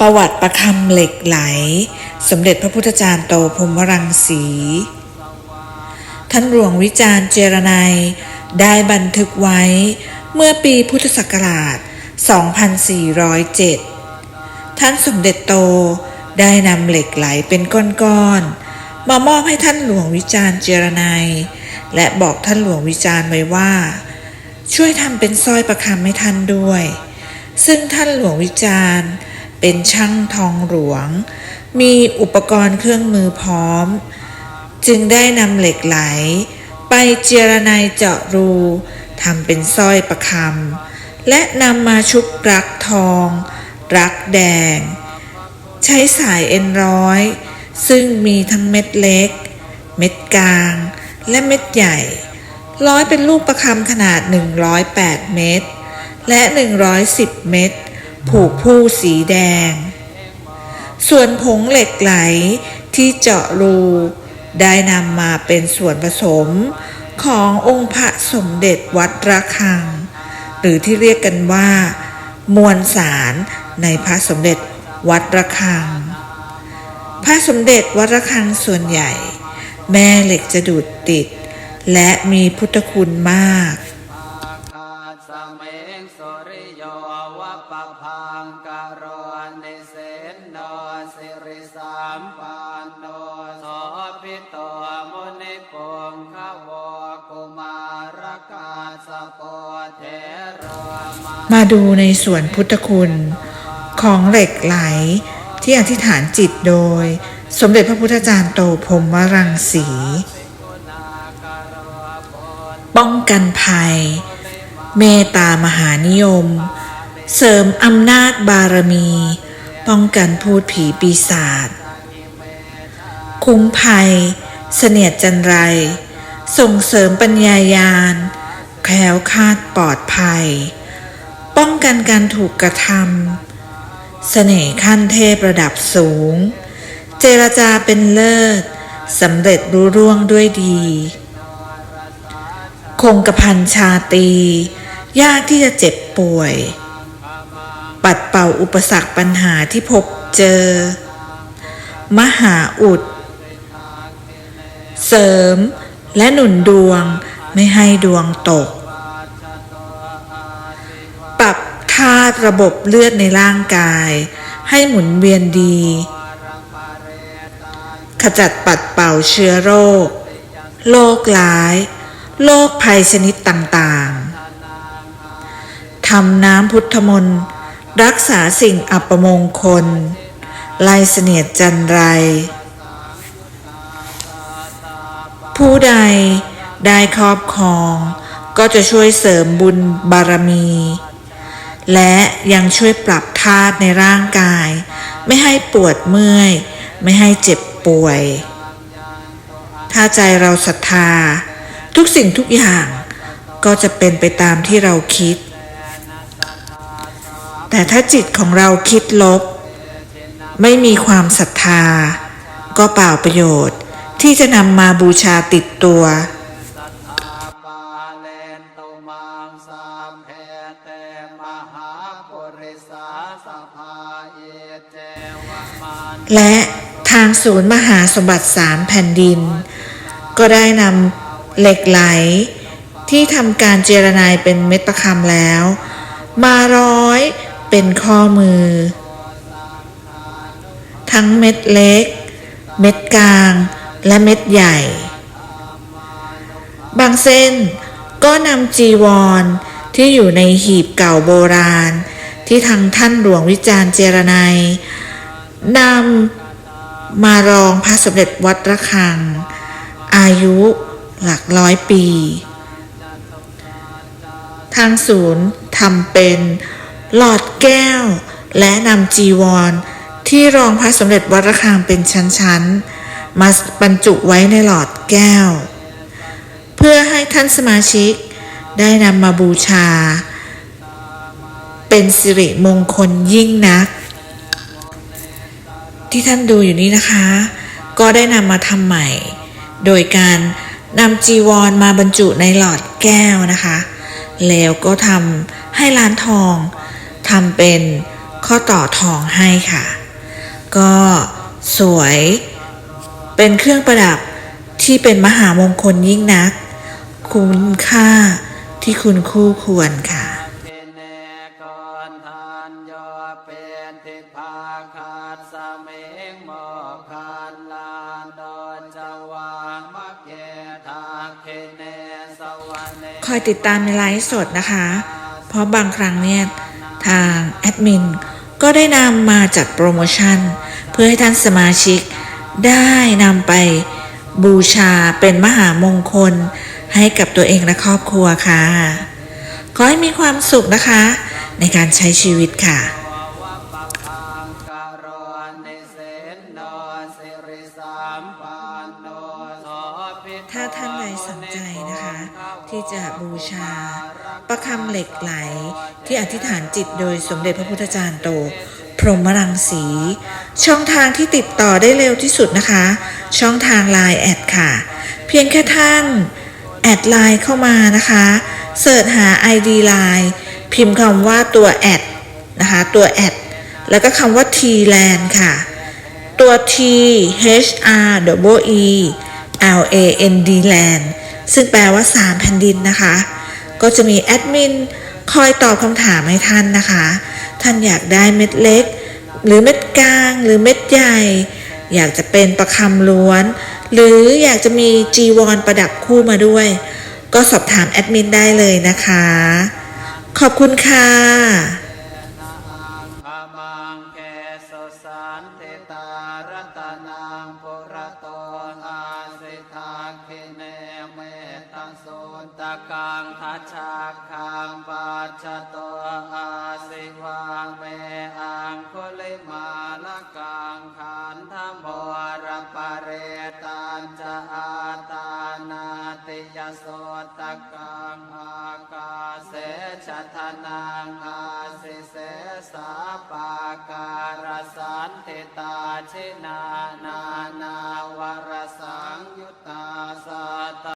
ประวัติประคำเหล็กไหล สมเด็จพระพุทธจารย์โตพรหมรังสี ท่านหลวงวิจารณ์เจรไนยได้บันทึกไว้เมื่อปีพุทธศักราช 2407 ท่านสมเด็จโตได้นำเหล็กไหลเป็นก้อนๆ มามอบให้ท่านหลวงวิจารณ์เจรไนยและบอกท่านหลวงวิจารณ์ไว้ว่า ช่วยทำเป็นสร้อยประคำให้ท่านด้วย ซึ่งท่านหลวงวิจารณ์ เป็นช่างทองหลวง มีอุปกรณ์เครื่องมือพร้อม จึงได้นำเหล็กไหล ไปเจรไนยเจาะรูทำเป็นสร้อยประคำและนำมาชุบรักทอง รักแดง ใช้สายเอ็นร้อย ซึ่งมีทั้งเม็ดเล็ก เม็ดกลาง และเม็ดใหญ่ ร้อยเป็นลูกประคำขนาด 108 เม็ดและ 110 เม็ด ผูกผู้สีแดง ส่วนผงเหล็กไหลที่เจาะรูได้นำมาเป็นส่วนผสมขององค์พระสมเด็จวัดระฆัง หรือที่เรียกกันว่า มวลสารในพระสมเด็จวัดระฆัง พระสมเด็จวัดระฆังส่วนใหญ่ แม่เหล็กจะดูดติด และมีพุทธคุณมาก งขวกุมารกาสโปเทโรมาดูในส่วนพุทธคุณของเหล็กไหลที่อธิษฐานจิตโดย สมเด็จพระพุทธจารย์โตพรมวรังสี ป้องกันภัย เมตตามหานิยม เสริมอำนาจบารมี ป้องกันพูดผีปีศาจ คุ้มภัย เสนียดจันไร ส่งเสริมปัญญายาณแคล้วคลาดปลอดภัย ป้องกันการถูกกระทำเสน่ห์ขั้นเทพระดับสูง เจรจาเป็นเลิศสำเร็จรู้ร่วงด้วยดี คงกระพันชาตี ยากที่จะเจ็บป่วย ปัดเป่าอุปสรรคปัญหาที่พบเจอ มหาอุด เสริม และหนุนดวงไม่ให้ดวงตก ปรับธาตุระบบเลือดในร่างกาย ให้หมุนเวียนดี ขจัดปัดเป่าเชื้อโรค โรคร้าย โรคภัยชนิดต่างๆ ทำน้ำพุทธมนต์รักษาสิ่งอัปมงคลไล่เสนียดจันไร ผู้ใดได้ครอบครอง ก็จะช่วยเสริมบุญบารมี และยังช่วยปรับธาตุในร่างกาย ไม่ให้ปวดเมื่อย ไม่ให้เจ็บป่วย ถ้าใจเราศรัทธา ทุกสิ่งทุกอย่างก็จะเป็นไปตามที่เราคิด แต่ถ้าจิตของเราคิดลบ ไม่มีความศรัทธา ก็เปล่าประโยชน์ ที่จะนำมาบูชาติดตัว และทางศูนย์มหาสมบัติสามแผ่นดิน ก็ได้นำเหล็กไหล ที่ทำการเจรนายเป็นเม็ดประคำแล้ว มาร้อยเป็นข้อมือ ทั้งเม็ดเล็ก เม็ดกลาง และเม็ดใหญ่ บางเส้นก็นำจีวรที่อยู่ในหีบเก่าโบราณ ที่ทางท่านหลวงวิจารณ์เจรไนยนำมารองพระสมเด็จวัดระฆัง อายุหลักร้อยปี ทางศูนย์ทำเป็นหลอดแก้วและนำจีวร ที่รองพระสมเด็จวัดระฆังเป็นชั้นๆ มาบรรจุไว้ในหลอดแก้ว เพื่อให้ท่านสมาชิกได้นำมาบูชา เป็นสิริมงคลยิ่งนัก ที่ท่านดูอยู่นี้นะคะ ก็ได้นำมาทำใหม่ โดยการนำจีวรมาบรรจุในหลอดแก้วนะคะ แล้วก็ทำให้ร้านทองทำเป็นข้อต่อทองให้ค่ะ ก็สวย เป็นเครื่องประดับที่เป็นมหามงคลยิ่งนัก คุณค่าที่คุณคู่ควรค่ะ คอยติดตามในไลฟ์สดนะคะ เพราะบางครั้งเนี่ย ทางแอดมินก็ได้นำมาจัดโปรโมชั่น เพื่อให้ท่านสมาชิก ได้นำไปบูชาเป็นมหามงคลให้กับตัวเองและครอบครัวค่ะ ขอให้มีความสุขนะคะ ในการใช้ชีวิตค่ะถ้าท่านใดสนใจนะคะ ที่จะบูชาประคำเหล็กไหลที่อธิษฐานจิตโดยสมเด็จพระพุทธจารย์โต พรหมรังสี ช่องทางที่ติดต่อได้เร็วที่สุดนะคะ ช่องทาง Line แอดค่ะ เพียงแค่ท่าน แอดไลน์เข้ามานะคะเสิร์ชหา ID Line พิมพ์คำว่าตัวแอดนะคะตัวแอดแล้วก็คำว่า t l a n ค่ะ ตัว T H R W E L A N D Land ซึ่งแปลว่า 3 แผ่นดินนะคะ ก็จะมีแอดมินคอยตอบคำถามให้ท่านนะคะ ท่านอยากได้เม็ดเล็ก หรือเม็ดกลางหรือเม็ดใหญ่ อยากจะเป็นประคำล้วน หรืออยากจะมีจีวรประดับคู่มาด้วย ก็สอบถามแอดมินได้เลยนะคะ ขอบคุณค่ะ คังปัจจโตอาสิวังเมอังคุลิมาลกังขันธโมรปะเรตันจะอาตานาติยโสตกังอากาเสชทนังอาสิเสสาปาการสันติตาชินานานาวรสังยุตตาสัต